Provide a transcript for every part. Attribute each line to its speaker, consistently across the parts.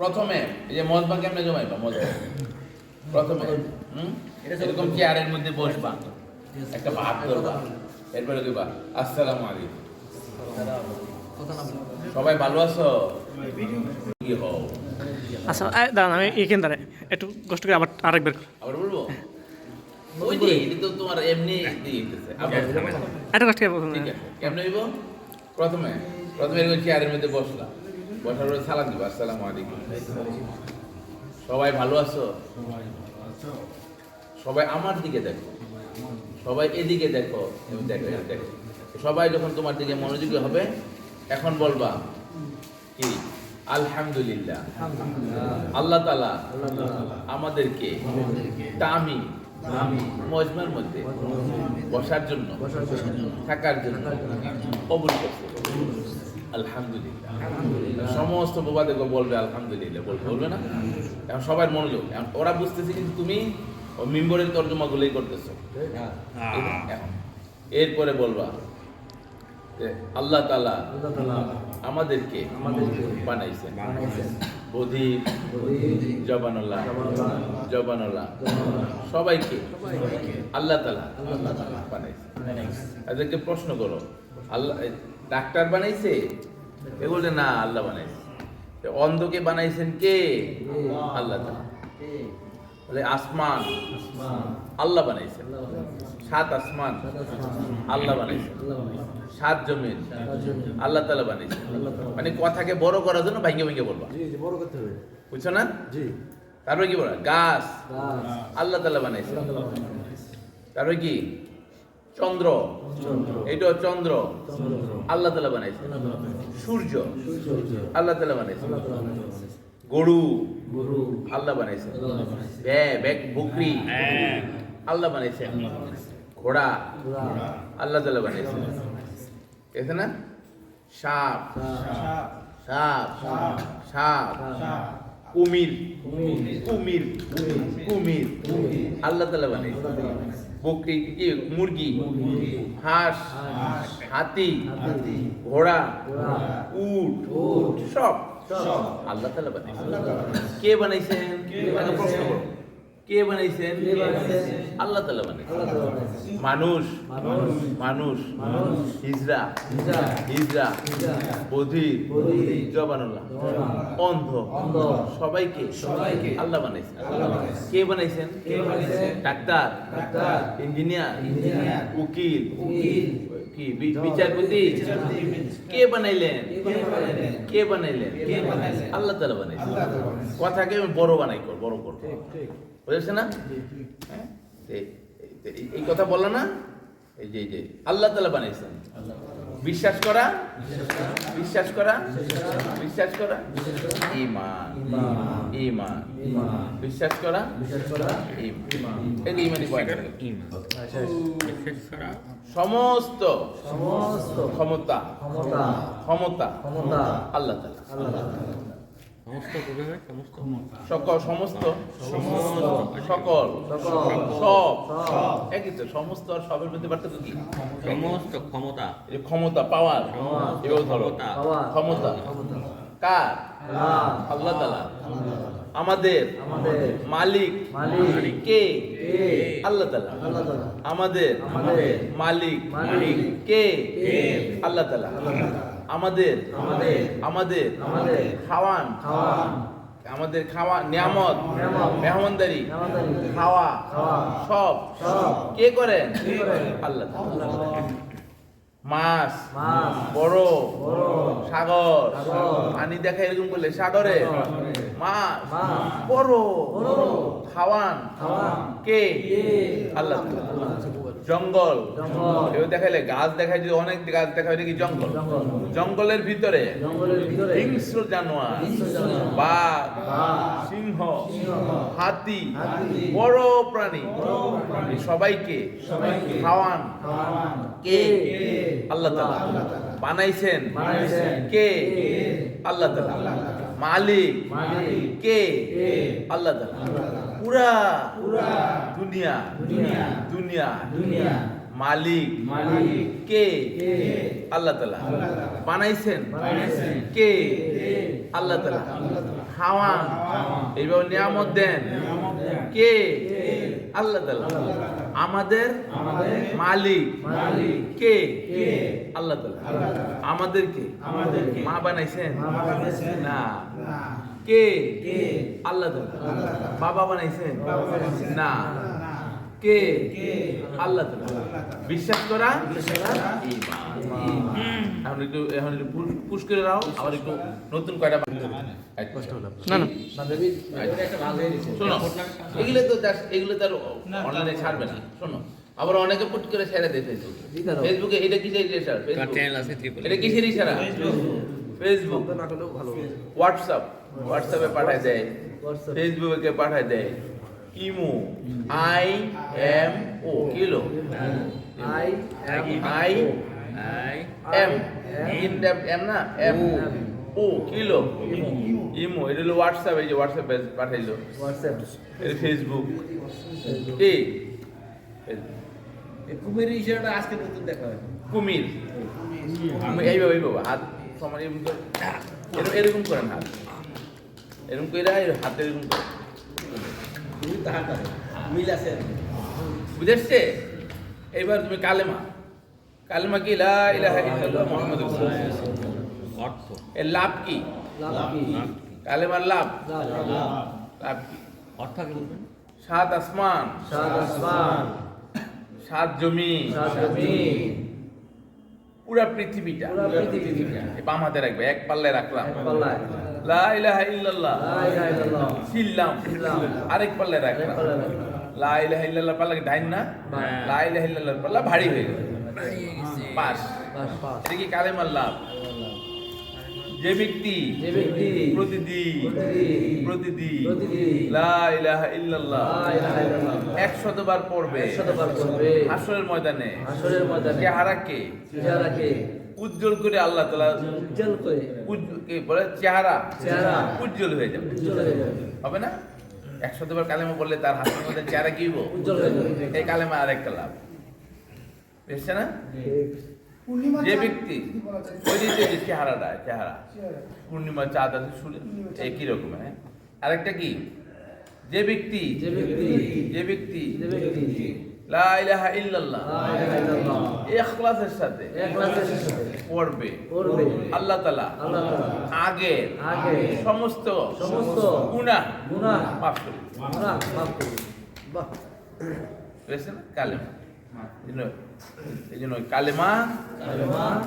Speaker 1: প্রথমে এই যে মজবা কেমনে জমাইবা? মজবা প্রথমে হুম? এরকম চেয়ারের মধ্যে বসবা। একটা ভাত ধরবা। এরপরে দিবা আসসালামু আলাইকুম। সবাই ভালো আছো? কি হও?
Speaker 2: আচ্ছা দাঁড়ান আমি এখানে দাঁড়াই। একটু কষ্ট করে আবার আরেকবার।
Speaker 1: আবার বলব? ওই যে এটা তো তোমার এমনি দিতেছে আবার
Speaker 2: একটু কষ্ট করে প্রথমে
Speaker 1: ঠিক আছে। কেমনে হইব? প্রথমে প্রথমে এরকম চেয়ারের মধ্যে বসলাম বসার পরে সালাম দিবা, আসসালামু আলাইকুম। সবাই ভালো আছো? সবাই আমার দিকে দেখো। সবাই এদিকে দেখো। দেখো দেখো। সবাই যখন তোমার দিকে মনোযোগী হবে, এখন বলবা, কি? আলহামদুলিল্লাহ। আল্লাহ তালা আমাদেরকে তামি, মজমার মধ্যে বসার জন্য, থাকার জন্য কবুল করছে। আলহামদুলিল্লাহ। সমস্ত বলবে আলহামদুলিল্লাহ। বলবে বলবে না? এখন সবার মনোযোগ। ওরা বুঝতেছে কিন্তু তুমি ও মিম্বরের তর্জমা গুলোই করতেছো এরপরে বলবা আল্লাহ তালা আমাদেরকে বানাইছেন। বধির জবানুল্লাহ জবানুল্লাহ সবাইকে আল্লাহ তালা বানাইছে তাদেরকে প্রশ্ন করো। আল্লাহ ডাক্তার বানাইছে? বলছে না আল্লাহ বানাইছে। অন্ধকে বানাইছেন কে? আল্লাহ বলে আসমান। আল্লাহ বানাইছেন সাত আসমান। আল্লাহ বানাইছেন সাত জমিন। আল্লাহ তালা বানাইছেন মানে কথাকে বড় করার জন্য ভাইকে ভাইকে বলবা।
Speaker 3: জি জি বড় করতে হবে।
Speaker 1: বুঝছ না?
Speaker 3: জি।
Speaker 1: তারপরে কি বলা? গাছ।
Speaker 3: গাছ।
Speaker 1: আল্লাহ তালা বানাইছে। তারপরে কি? চন্দ্র। এইটাও চন্দ্র। আল্লাহ তালা বানাইছে। সূর্য। আল্লাহ তালা বানাইছে। গরু। আল্লাহ বানাইছে। বকরি। আল্লাহ বানাইছে। ঘোড়া। আল্লাহ তালা বানাইছে। এসে না? সাপ। সাপ। সাপ। কুমির। কুমির। কুমির। আল্লাহ তালা বানাইছে। বকরি কি মুরগি হাঁস হাতি ঘোড়া উট সব। আল্লাহ তালা বানাইছে কে বানাইছেন প্রশ্ন করো। কে বানাইছেন? আল্লাহ তালা বানাইছেন। মানুষ
Speaker 3: মানুষ,
Speaker 1: হিজরা
Speaker 3: হিজরা,
Speaker 1: বধির জবানুল্লাহ অন্ধ সবাইকে
Speaker 3: সবাইকে
Speaker 1: আল্লাহ বানাইছেন কে বানাইছেন? ডাক্তার ইঞ্জিনিয়ার উকিল কি বিচারপতি কে বানাইলেন
Speaker 3: কে বানাইলেন?
Speaker 1: কে বানাইলেন
Speaker 3: কে বানাইলেন?
Speaker 1: আল্লাহ তালা বানাইছেন। কথাকে আমি বড় বানাই কর বড় কর
Speaker 3: ঠিক, ঠিক।
Speaker 1: বুঝেছে না? হ্যাঁ? এই- কথা বলল না। এই যে এই যে আল্লাহ তালা বানাইছেন বিশ্বাস করা? বিশ্বাস করা? বিশ্বাস করা? ইমান
Speaker 3: ঈমান।
Speaker 1: ইমান
Speaker 3: ঈমান।
Speaker 1: বিশ্বাস করা?
Speaker 3: বিশ্বাস করা? আচ্ছা,
Speaker 1: সমস্ত।
Speaker 3: সমস্ত।
Speaker 1: ক্ষমতা।
Speaker 3: ক্ষমতা।
Speaker 1: ক্ষমতা।
Speaker 3: ক্ষমতা।
Speaker 1: আল্লাহ তালা
Speaker 3: তাআলা।
Speaker 1: সকল সমস্ত?
Speaker 3: সমস্ত।
Speaker 1: সকল সব।
Speaker 3: সব।
Speaker 1: একই তো সমস্ত আর সবের মধ্যে পার্থক্য কি?
Speaker 4: সমস্ত ক্ষমতা।
Speaker 1: এই ক্ষমতা পাওয়ার। ধরো
Speaker 4: ক্ষমতা।
Speaker 1: কার?
Speaker 3: আল্লাহ
Speaker 1: তালা আমাদের।
Speaker 3: আমাদের।
Speaker 1: মালিক। কে?
Speaker 3: কে?
Speaker 1: আল্লাহ তালা আমাদের।
Speaker 3: আমাদের।
Speaker 1: মালিক। কে?
Speaker 3: কে?
Speaker 1: আল্লাহ তালা
Speaker 3: আল্লাহ তাআলা।
Speaker 1: আমাদের
Speaker 3: আমাদের
Speaker 1: আমাদের
Speaker 3: আমাদের
Speaker 1: খাওয়ান
Speaker 3: খাওয়ান।
Speaker 1: আমাদের খাওয়া নিয়ামত মেহমানদারি খাওয়া সব। কে করেন?
Speaker 3: কে করেন?
Speaker 1: আল্লাহ। মাছ বড় সাগর। পানি দেখা এরকম করলে সাগরে? মাছ বড়। খাওয়ান। কে? আল্লাহ। জঙ্গল।
Speaker 3: জঙ্গল,
Speaker 1: কেউ দেখাইলে গাছ দেখায় যদি অনেক গাছ দেখা হয় কি জঙ্গল?
Speaker 3: জঙ্গল,
Speaker 1: জঙ্গলের ভিতরে। হিংস্র জানোয়ার। বাঘ। সিংহ। হাতি। বড় প্রাণী। সবাইকে। খাওয়ান। কে? আল্লাহ বানাইছেন। কে? আল্লাহ মালিক। কে? আল্লাহ পুরা
Speaker 3: পুরা
Speaker 1: দুনিয়া।
Speaker 3: দুনিয়া,
Speaker 1: দুনিয়া মালিক
Speaker 3: মালিক,
Speaker 1: কে
Speaker 3: কে?
Speaker 1: আল্লাহ তাআলা বানাইছেন
Speaker 3: বানাইছেন,
Speaker 1: কে
Speaker 3: কে?
Speaker 1: আল্লাহ তাআলা খাওয়ান। এইভাবে নিয়ামত দেন। কে
Speaker 3: কে?
Speaker 1: আল্লাহ তাআলা আমাদের
Speaker 3: আমাদের
Speaker 1: মালিক
Speaker 3: মালিক।
Speaker 1: কে
Speaker 3: কে?
Speaker 1: আল্লাহ তাআলা। আমাদেরকে। মা বানাইছেন? না
Speaker 3: না।
Speaker 1: কে
Speaker 3: কে?
Speaker 1: আল্লাহ তাআলা। বাবা বানাইছেন না। কে?
Speaker 3: কে?
Speaker 1: আল্লাহ। বিশ্বাস করা। এখন একটু এখন একটু পুশ করে দাও আবার একটু নতুন কয়টা কষ্ট হলো।
Speaker 2: না না।
Speaker 1: শোনো এগুলো তো এগুলো তো আর অনলাইনে ছাড়বে না। শোনো আবার অনেকে পুট করে ছেড়ে দেয় ফেসবুকে ফেসবুকে এটা কিসের ইশারা ফেসবুক এটা কিসের ইশারা? ফেসবুক হোয়াটসঅ্যাপ হোয়াটসঅ্যাপে পাঠায় দেয়। ফেসবুকে পাঠায় দেয়। Imo. I M O. Kilo?
Speaker 5: I
Speaker 1: I
Speaker 4: I
Speaker 1: M. In M না? এম। ও। কিলো। ইমো। এটা হলো হোয়াটসঅ্যাপ এই যে হোয়াটসঅ্যাপে পাঠাইলো।
Speaker 5: হোয়াটসঅ্যাপ
Speaker 1: এটা ফেসবুক কি?
Speaker 5: কুমের ইশারাটা আজকে নতুন দেখা
Speaker 1: কুমির। এইভাবে এইভাবে হাত সমান এরকম করে। এরকম এরকম করেন হাত এরকম করে হাতে এরকম করে।
Speaker 5: তুমি তাহার করে মিল আছে
Speaker 1: বুঝেছে? এইবার তুমি কালেমা। কালেমা কি? লা ইলাহা ইল্লাল্লাহ মুহাম্মাদুর রাসূলুল্লাহ।
Speaker 4: অর্থ।
Speaker 1: এর লাভ কি?
Speaker 5: লাভ কি?
Speaker 1: কালেমার লাভ?
Speaker 5: লাভ
Speaker 1: কি?
Speaker 4: অর্থ কি
Speaker 1: সাত আসমান।
Speaker 5: সাত আসমান।
Speaker 1: সাত জমি
Speaker 5: সাত জমিন।
Speaker 1: পুরা পৃথিবীটা।
Speaker 5: পুরা পৃথিবীটা।
Speaker 1: এই বাম হাতে রাখবে। এক পাল্লায় রাখলাম।
Speaker 5: এক পাল্লায়
Speaker 1: লা ইলাহা ইল্লাল্লাহ। আরেক পাল্লায়
Speaker 5: এক
Speaker 1: রাখলাম। লা ইলাহা ইল্লাল্লাহ পাল্লা ডাইন না। লা ইলাহা ইল্লাল্লাহ পাল্লা ভারী হয়ে গেল। পাস।
Speaker 5: পাঁচ পাঁচ
Speaker 1: এটা কি কালেমার লাভ? যে ব্যক্তি প্রতিদিন
Speaker 5: প্রতিদিন
Speaker 1: ইল্লাল্লাহ একশতবার পড়বে। হাসরের ময়দানে।
Speaker 5: হাসরের ময়দানে।
Speaker 1: চেহারাকে।
Speaker 5: চেহারাকে।
Speaker 1: উজ্জ্বল করে আল্লাহ তাআলা
Speaker 5: উজ্জ্বল করে।
Speaker 1: উজ্জ্বল- বলে? চেহারা।
Speaker 5: চেহারা।
Speaker 1: উজ্জ্বল হয়ে যাবে। হবে না? একশতবার কালেমা বললে তার হাতের মধ্যে চেহারা কি হইব?
Speaker 5: উজ্জ্বল হয়ে যাবে।
Speaker 1: এই কালেমা আরেকটা লাভ। বুঝছে না? যে ব্যক্তি ওই যে যে চেহারাটা চেহারা। পূর্ণিমা চাঁদ আছে শুনে একই রকম হ্যাঁ? আরেকটা কি? যে ব্যক্তি
Speaker 5: যে ব্যক্তি
Speaker 1: যে ব্যক্তি
Speaker 5: যে ব্যক্তি
Speaker 1: লা ইলাহা ইল্লাল্লাহ। ইখলাসের সাথে
Speaker 5: সাথে।
Speaker 1: পড়বে।
Speaker 5: পড়বে।
Speaker 1: আল্লাহ তাআলা
Speaker 5: আল্লাহ তাআলা।
Speaker 1: আগে
Speaker 5: আগে
Speaker 1: সমস্ত
Speaker 5: সমস্ত
Speaker 1: গুনাহ
Speaker 5: গুনাহ
Speaker 1: মাফ করে
Speaker 5: গুনাহ মাফ করবে বাহ।
Speaker 1: বুঝেছেন কালেমা। কালেমা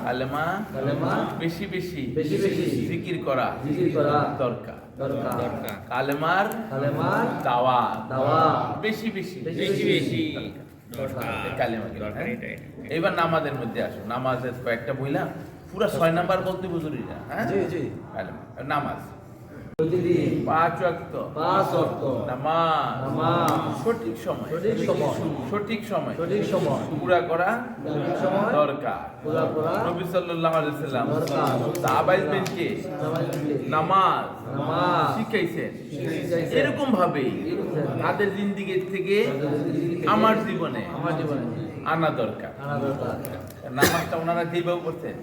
Speaker 5: কালেমা
Speaker 1: বেশি বেশি
Speaker 5: বেশি বেশি
Speaker 1: জিকির করা
Speaker 5: জিকির করা
Speaker 1: দরকার। কালেমার
Speaker 5: কালেমার
Speaker 1: দাওয়া
Speaker 5: দাওয়া
Speaker 1: বেশি বেশি।
Speaker 5: বেশি
Speaker 4: বেশি।
Speaker 1: হ্যাঁ? এইবার নামাজের মধ্যে আসো নামাজের কয়েকটা বইলাম পুরো ছয় নাম্বার বলতে বুঝুরি না হ্যাঁ?
Speaker 5: জি জি।
Speaker 1: কালেমা নামাজ।
Speaker 5: প্রতিদিন
Speaker 1: পাঁচ ওয়াক্ত।
Speaker 5: পাঁচ অর্থ
Speaker 1: নামাজ।
Speaker 5: নামাজ।
Speaker 1: সঠিক সময়।
Speaker 5: সঠিক সময়।
Speaker 1: সঠিক সময়।
Speaker 5: সঠিক সময়।
Speaker 1: পুরা করা দরকার।
Speaker 5: পুরা করা
Speaker 1: নবী সাল্লাল্লাহু আলাইহি সাল্লাম
Speaker 5: দরকার। নামাজ
Speaker 1: নামাজ।
Speaker 5: নামাজ।
Speaker 1: শিখাইছেন।
Speaker 5: শিখাইছেন।
Speaker 1: এরকম ভাবে তাদের জিন্দিগি থেকে আমার জীবনে
Speaker 5: আমার জীবনে।
Speaker 1: আনা দরকার। নামাজটা ওনারা যেভাবে করছেন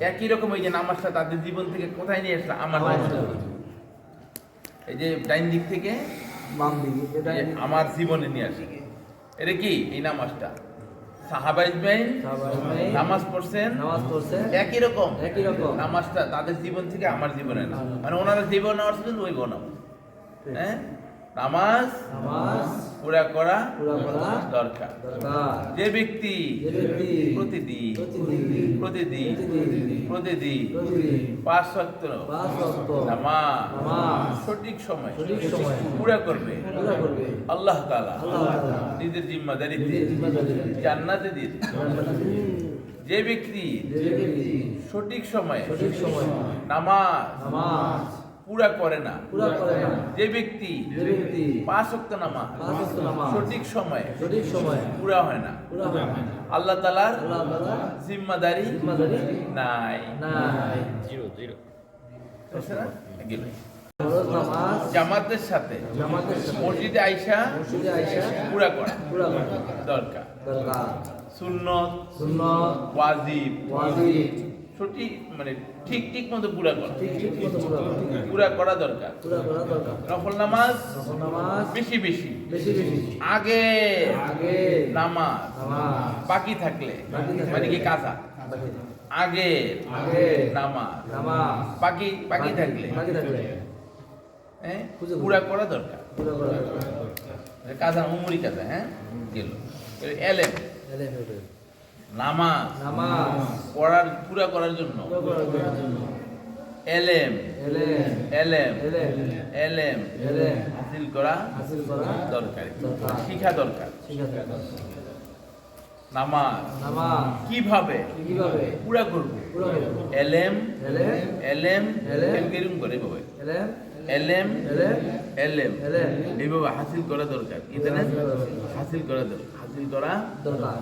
Speaker 1: একই রকম এই যে নামাজটা তাদের জীবন থেকে কোথায় নিয়ে আসলো? আমার। এই যে ডাইন দিক থেকে
Speaker 5: বাম দিকে এটা
Speaker 1: আমার জীবনে নিয়ে আসে। এটা কি? এই নামাজটা। সাহাবাইজবেন নামাজ পড়ছেন
Speaker 5: নামাজ পড়ছেন।
Speaker 1: একই রকম।
Speaker 5: একই রকম।
Speaker 1: নামাজটা তাদের জীবন থেকে আমার জীবনে না মানে ওনারা জীবন নামাজ ছিলেন ওই নামাজ হ্যাঁ? নামাজ
Speaker 5: নামাজ
Speaker 1: পুরা করা দরকার। যে ব্যক্তি প্রতিদিন
Speaker 5: প্রতিদিন
Speaker 1: প্রতিদিন পাঁচ সত্য নামাজ সঠিক সময়
Speaker 5: সঠিক সময়
Speaker 1: পুরা করবে। আল্লাহ তাআলা নিজের জিম্মাদারিতে জান্নাতে দিয়ে যে ব্যক্তি সঠিক সময়ে
Speaker 5: সঠিক সময়
Speaker 1: নামাজ
Speaker 5: নামাজ
Speaker 1: পুরা করে না। যে ব্যক্তি পাঁচ ওয়াক্ত নামাজ সঠিক সময়ে
Speaker 5: সঠিক সময়
Speaker 1: পুরা হয় না।
Speaker 5: পুরা হয় না।
Speaker 1: আল্লাহ তাআলার
Speaker 5: আল্লাহ তাআলা
Speaker 1: জিম্মাদারি নাই।
Speaker 5: নাই।
Speaker 4: Zero zero.
Speaker 1: জামাতের সাথে মসজিদে আইসা পুরা করা দরকার।
Speaker 5: দরকার।
Speaker 1: সুন্নত ওয়াজিব।
Speaker 5: ওয়াজিব।
Speaker 1: সঠিক মানে ঠিক ঠিক মতো পুরা করা
Speaker 5: ঠিক ঠিক মতো পুরা করা।
Speaker 1: দরকার নফল নামাজ বেশি বেশি আগে নামাজ বাকি থাকলে মানে কি কাজা আগে
Speaker 5: আগে
Speaker 1: নামাজ বাকি বাকি থাকলে হ্যাঁ পুরা করা দরকার কাজা উমরি কাজা হ্যাঁ গেল এলেম
Speaker 5: এলে হবে
Speaker 1: নামাজ পড়ার পুরা করার জন্য
Speaker 5: পুরা করার জন্য
Speaker 1: এলেম
Speaker 5: এলে
Speaker 1: এলেম
Speaker 5: এলে
Speaker 1: এলেম
Speaker 5: এলে
Speaker 1: হাসিল করা দরকার। শিখা দরকার নামাজ কীভাবে পুরা করব
Speaker 5: পুরা করব
Speaker 1: এলেম
Speaker 5: এলে
Speaker 1: এলেম
Speaker 5: এলেম।
Speaker 1: এম কেরম করে বাবা
Speaker 5: এলে
Speaker 1: এলেম
Speaker 5: এলে
Speaker 1: এলেম
Speaker 5: এলেম।
Speaker 1: এইভাবে হাসিল করা দরকার কি হাসিল করা দরকার হাসিল করা
Speaker 5: দরকার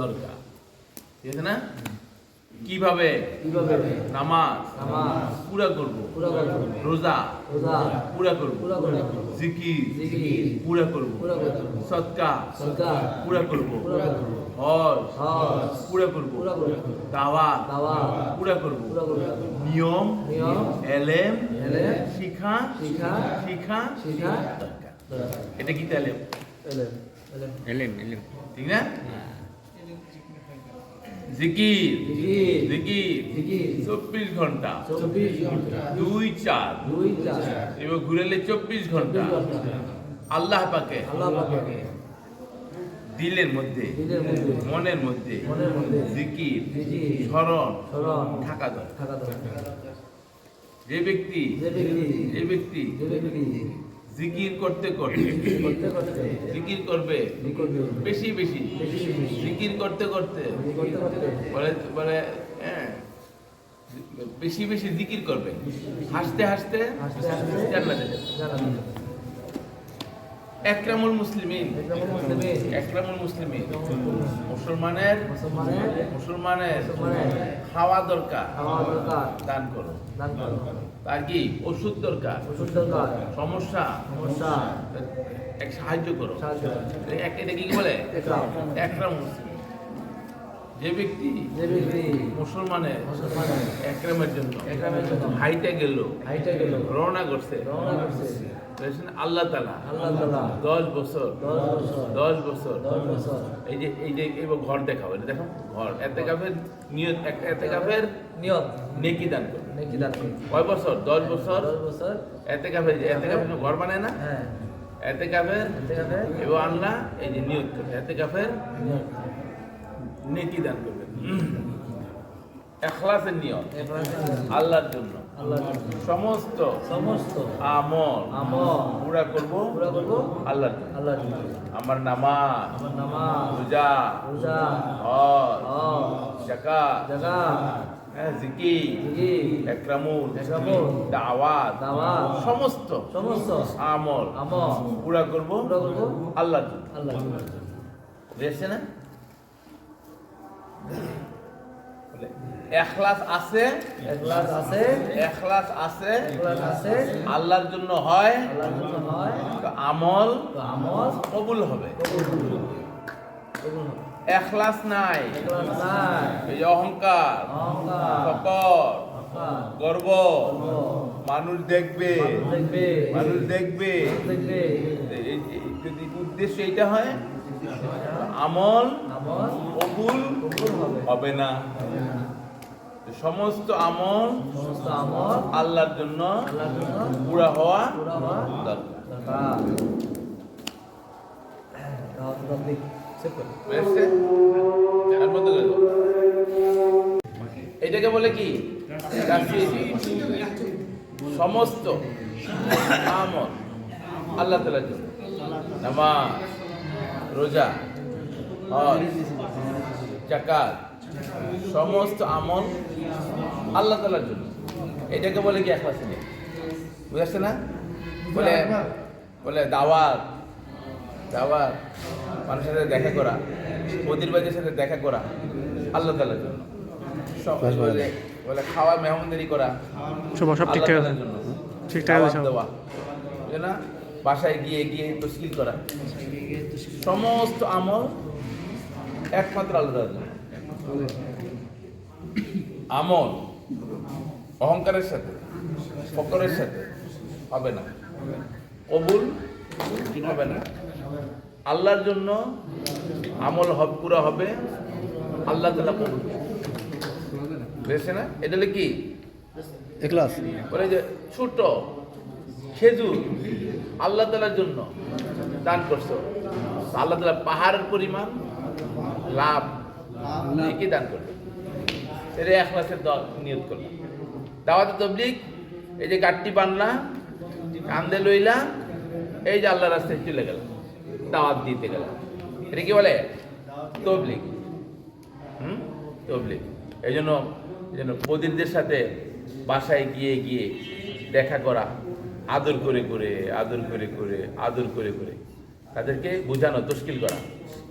Speaker 1: দরকার ঠিক আছে না কীভাবে
Speaker 5: কীভাবে
Speaker 1: নামাজ
Speaker 5: নামাজ
Speaker 1: পুরা করব
Speaker 5: পুরা করব
Speaker 1: রোজা
Speaker 5: রোজা
Speaker 1: পুরা করব
Speaker 5: পুরা করব
Speaker 1: জিকির
Speaker 5: জিকির
Speaker 1: পুরা করব
Speaker 5: পুরা করব
Speaker 1: পুরা করব
Speaker 5: পুরা করব
Speaker 1: হজ
Speaker 5: হজ
Speaker 1: পুরা করব
Speaker 5: পুরা করব
Speaker 1: দাওয়াত
Speaker 5: দাওয়াত
Speaker 1: পুরা করব
Speaker 5: পুরা করব
Speaker 1: নিয়ম
Speaker 5: নিয়ম
Speaker 1: এলেম
Speaker 5: এলেম
Speaker 1: শিখা
Speaker 5: শিখা
Speaker 1: শিখা
Speaker 5: শিখা
Speaker 1: দরকার
Speaker 5: দরকার
Speaker 1: এটা কি তাহলে
Speaker 5: এলে এলে
Speaker 4: এলেম এলেম
Speaker 1: ঠিক না জিকির
Speaker 5: জিকির
Speaker 1: চব্বিশ
Speaker 5: ঘণ্টা।
Speaker 1: দুই চার। এবার ঘুরেলে চব্বিশ
Speaker 5: ঘণ্টা।
Speaker 1: আল্লাহ পাকে। দিলের মধ্যে মনের মধ্যে জিকির স্মরণ থাকা দরকার। যে ব্যক্তি
Speaker 5: যে ব্যক্তি।
Speaker 1: জিকির করতে করতে। জিকির করবে? বেশি বেশি। জিকির করতে করতে। বলে বলে হ্যাঁ। বেশি বেশি জিকির করবে। হাসতে হাসতে জান্নাতে যাবে। একরামুল মুসলিমিন। একরামুল মুসলিমিন। মুসলমানের
Speaker 5: মুসলমানের
Speaker 1: মুসলমানের
Speaker 5: মুসলমানের
Speaker 1: খাওয়া দরকার।
Speaker 5: খাওয়া দরকার।
Speaker 1: দান করো।
Speaker 5: দান করো।
Speaker 1: তার কি? ওষুধ দরকার। সমস্যা?
Speaker 5: সমস্যা।
Speaker 1: এক সাহায্য করো।
Speaker 5: করো।
Speaker 1: এক এটা কি বলে?
Speaker 5: একরাম।
Speaker 1: একরাম মুসলিম। যে ব্যক্তি মুসলমানের একরামের জন্য হাইটে গেল
Speaker 5: হাইটে গেল
Speaker 1: রওনা করছে। আল্লাহ তালা দশ বছর
Speaker 5: দশ বছর
Speaker 1: এই যে এই যে এবার ঘর দেখাও এটা দেখো ঘর। এতে কাফের নিয়ত এতে কাফের
Speaker 5: নিয়ত।
Speaker 1: নেকি দান করবে
Speaker 5: নাকি দান
Speaker 1: কয় বছর? দশ বছর?
Speaker 5: দশ বছর।
Speaker 1: এতে কাফের এতে কাফের ঘর বানায় না?
Speaker 5: হ্যাঁ।
Speaker 1: এতে এবং আল্লাহ এই যে করবে। এতে কাফের নেকি দান এখলাসের
Speaker 5: নিয়ত।
Speaker 1: আল্লাহর জন্য। সমস্ত
Speaker 5: সমস্ত
Speaker 1: আমল
Speaker 5: আমল
Speaker 1: পুরা করব
Speaker 5: পুরা করব
Speaker 1: আল্লাহর জন্য।
Speaker 5: আল্লাহর জন্য।
Speaker 1: আমার নামাজ
Speaker 5: আমার নামাজ
Speaker 1: রোজা
Speaker 5: রোজা
Speaker 1: হজ
Speaker 5: হজ
Speaker 1: জাকাত
Speaker 5: জাকাত
Speaker 1: হ্যাঁ সমস্ত আমল পুরা করব আল্লাহর জন্য। বুঝেছে না? এখলাস আছে
Speaker 5: আছে
Speaker 1: এখলাস আছে
Speaker 5: একলাস আছে
Speaker 1: আল্লাহর জন্য হয় আমল
Speaker 5: আমল
Speaker 1: কবুল হবে
Speaker 5: কবুল হবে।
Speaker 1: এখলাস নাই এই অহংকার
Speaker 5: অহংকার
Speaker 1: ফকর গর্ব মানুষ দেখবে
Speaker 5: মানুষ দেখবে
Speaker 1: মানুষ দেখবে।
Speaker 5: দেখবে।
Speaker 1: এই- এই- যদি উদ্দেশ্য এটা হয় আমল কবুল
Speaker 5: হবে।
Speaker 1: না। সমস্ত আমল
Speaker 5: সমস্ত আমল
Speaker 1: আল্লাহর জন্য
Speaker 5: আল্লাহর
Speaker 1: পুরা হওয়া
Speaker 5: পুরা হওয়া
Speaker 1: দরকার। এটাকে বলে কি? সমস্ত আমল। আল্লাহ তালার জন্য। নামাজ, রোজা জাকাত সমস্ত আমল আল্লাহ তালার জন্য। এটাকে বলে কি একলাসে নেই বুঝাচ্ছে না? বলে বলে দাওয়াত দাওয়াত। মানুষের সাথে দেখা করা অধিরবাজের সাথে দেখা করা আল্লাহ তালার জন্য। সব বলে বলে খাওয়া মেহমানদারি করা
Speaker 2: সব সব ঠিকঠাক আছে।
Speaker 1: জন্য।
Speaker 2: ঠিকঠাক আছে
Speaker 1: দেওয়া। না? বাসায় গিয়ে গিয়ে তসলিল করা। সমস্ত আমল একমাত্র আল্লাহ আমল অহংকারের সাথে ফকরের সাথে হবে না। কবুল হবে না। আল্লাহর জন্য আমল হব পুরা হবে আল্লাহ তালা কবুল। বুঝেছে না? এটা হলো কি?
Speaker 3: এক্লাস
Speaker 1: বলে যে ছোট খেজুর আল্লাহ তালার জন্য দান করছ। আল্লাহ তালা পাহাড়ের পরিমাণ লাভ কি দান করবে। এটা এক মাসের নিয়োগ করলাম। দাওয়াতে তবলিক এই যে গাঠটি বানলা কান্দে লইলা এই যে আল্লাহ রাস্তায় চলে গেল দাওয়াত দিতে গেল এটা কি বলে? তবলিক হুম? তবলিক এই জন্য এই জন্য বদিরদের সাথে বাসায় গিয়ে গিয়ে দেখা করা আদর করে করে আদর করে করে আদর করে করে তাদেরকে বোঝানো তশকিল করা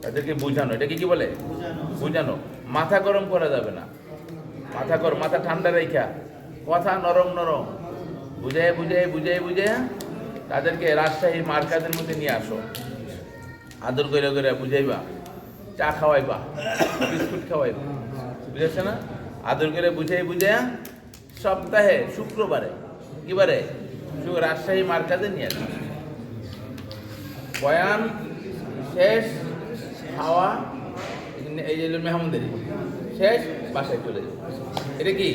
Speaker 1: তাদেরকে বোঝানো। এটাকে কি বলে? বোঝানো। মাথা গরম করা যাবে না। মাথা কর মাথা ঠান্ডা রেখা। কথা নরম নরম। বুঝাই বুঝাই বুঝাই বুঝাই তাদেরকে রাজশাহী মার্কাজের মধ্যে নিয়ে আসো। আদর করে করে বুঝাইবা, চা খাওয়াইবা, বিস্কুট খাওয়াইবা, বুঝেছে না? আদর করে বুঝাই বুঝাইয়া সপ্তাহে, শুক্রবারে, কিবারে? রাজশাহী মার্কাজে নিয়ে আসবে। বয়ান, শেষ, খাওয়া, এই যে মেহমুদেরি শেষ, বাসায় চলে যাবে এটা কি?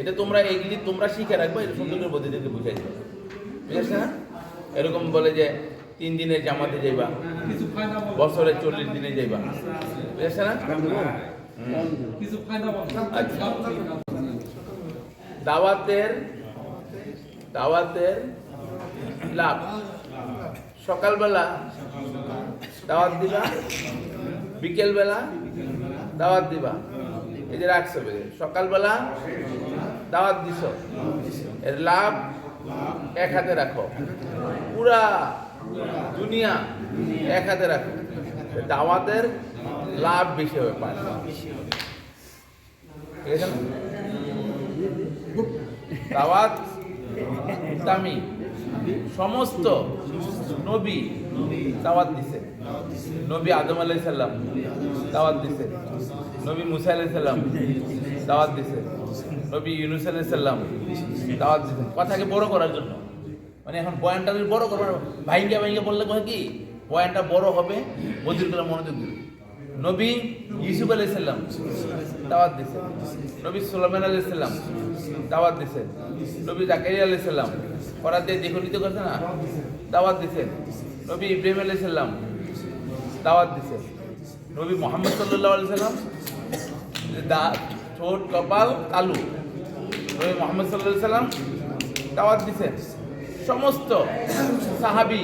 Speaker 1: এটা তোমরা এইগুলি তোমরা শিখে রাখবে, এটা সুন্দর করে বদিদেরকে বুঝাই দেবে বুঝেছে না? এরকম বলে যে তিন দিনের জামাতে যাইবা। বছরে চল্লিশ দিনে যাইবা। বুঝেছে না। দাওয়াতের দাওয়াতের লাভ। সকালবেলা দাওয়াত দিবা, বিকেলবেলা দাওয়াত দিবা। এই যে রাখছো। সকালবেলা দাওয়াত দিছ। এর লাভ এক হাতে রাখো। পুরা দুনিয়া এক হাতে রাখো। দাওয়াতের লাভ বেশি হবে আছে দাওয়াত দামি। সমস্ত নবী দাওয়াত দিছে। নবী আদম আলাই সাল্লাম দাওয়াত দিছে। নবী মুসা আলাই সাল্লাম দাওয়াত দিছে। নবী ইউনুস আলাই সাল্লাম দাওয়াত দিছে। কথাকে বড় করার জন্য। মানে এখন বয়ানটা যদি বড় করবার, ভাইঙ্গা ভাইঙ্গা বললে কথা কি? বয়ানটা বড় হবে বদির করে মনোযোগ দিবে। নবী ইউসুফ আলাই সাল্লাম দাওয়াত দিছে। নবী সুলাইমান আলাই সাল্লাম দাওয়াত দিছে। নবী জাকারিয়া আলাই সাল্লাম করার দিয়ে দ্বিখণ্ডিত করছে না? দাওয়াত দিছে। নবী ইব্রাহিম আলি সাল্লাম দাওয়াত দিছে। নবী মোহাম্মদ সাল্লাহ আলাই সাল্লাম দা, ঠোঁট, কপাল, কালু। নবী মোহাম্মদ সাল্লাহ সাল্লাম দাওয়াত দিছেন সমস্ত সাহাবি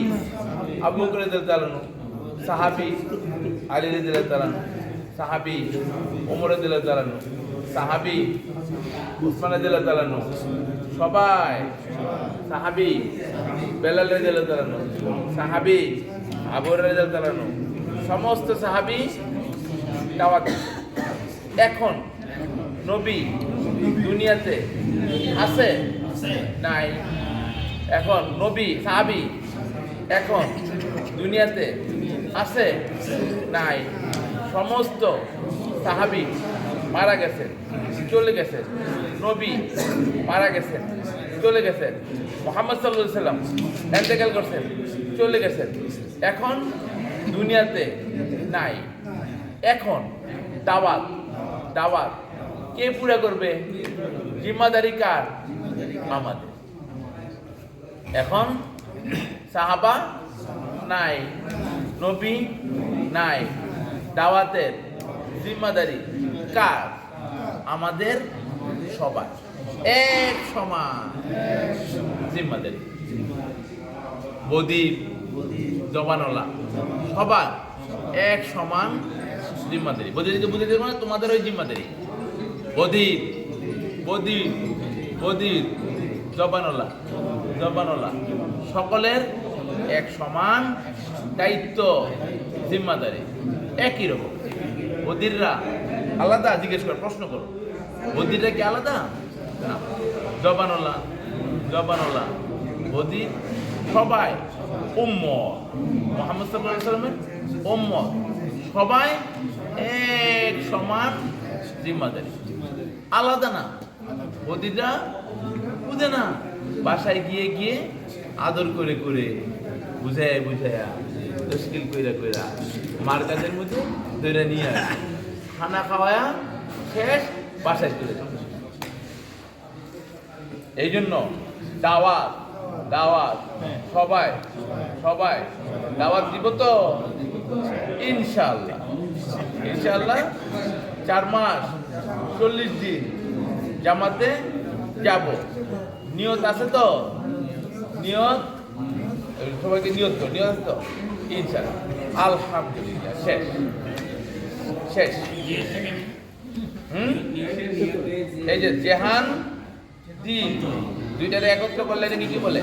Speaker 1: আবু বকর রাদিয়াল্লাহু সাহাবি আলী রাদিয়াল্লাহু সাহাবি ওমর রাদিয়াল্লাহু সাহাবি উসমান রাদিয়াল্লাহু সবাই সাহাবি বেলাল রাদিয়াল্লাহু সাহাবি আবু রাদিয়াল্লাহু সমস্ত সাহাবি এখন নবী দুনিয়াতে আছে? নাই। এখন নবী, সাহাবি, এখন দুনিয়াতে আছে? নাই। সমস্ত সাহাবি মারা গেছে, চলে গেছে। নবী মারা গেছে, চলে গেছেন মোহাম্মদ সাল্লাম এন্তেকাল করছেন, চলে গেছেন। এখন দুনিয়াতে নাই। এখন দাওয়াত দাওয়াত কে পুরা করবে? জিম্মাদারি কার? আমাদের। এখন সাহাবা নাই, নবী নাই, দাওয়াতের জিম্মাদারি কার? আমাদের সবার। এক সমান জিম্মাদারি। বদীপ জবানলা সবার এক সমান জিম্মাদারি। বদিরকে বুঝে দেবো না তোমাদের ওই জিম্মাদারি। বদীপ বদীপ বদির। জবানলা জবানলা সকলের এক সমান দায়িত্ব, জিম্মাদারি। একই রকম। বদিররা আলাদা জিজ্ঞেস কর, প্রশ্ন করো, বদিররা কি আলাদা? না। জবানলা জবানলা বদির সবাই উম্ম মোহাম্মদ সাল্লাহ সাল্লামের উম্মত। সবাই এক সমান জিম্মাদারি। আলাদা না। প্রতিটা বুঝে না। বাসায় গিয়ে গিয়ে আদর করে করে বুঝায় বুঝায়া তশকিল কইরা কইরা মার কাছের মধ্যে ধরে নিয়ে আসে। খানা খাওয়ায়া শেষ বাসায় চলে যাবে এই জন্য দাওয়াত দাওয়াত সবাই সবাই দাওয়াত দিব তো? ইনশাল্লাহ ইনশাল্লাহ চার মাস চল্লিশ দিন জামাতে যাব। নিয়ত আছে তো? নিয়ত? সবাইকে নিয়ত তো নিয়ত আছে তো? ইনশাল আলহামদুলিল্লাহ, শেষ। শেষ। হুম? এই যে জেহান, দিন, দুইটারে একত্র করলে কি বলে?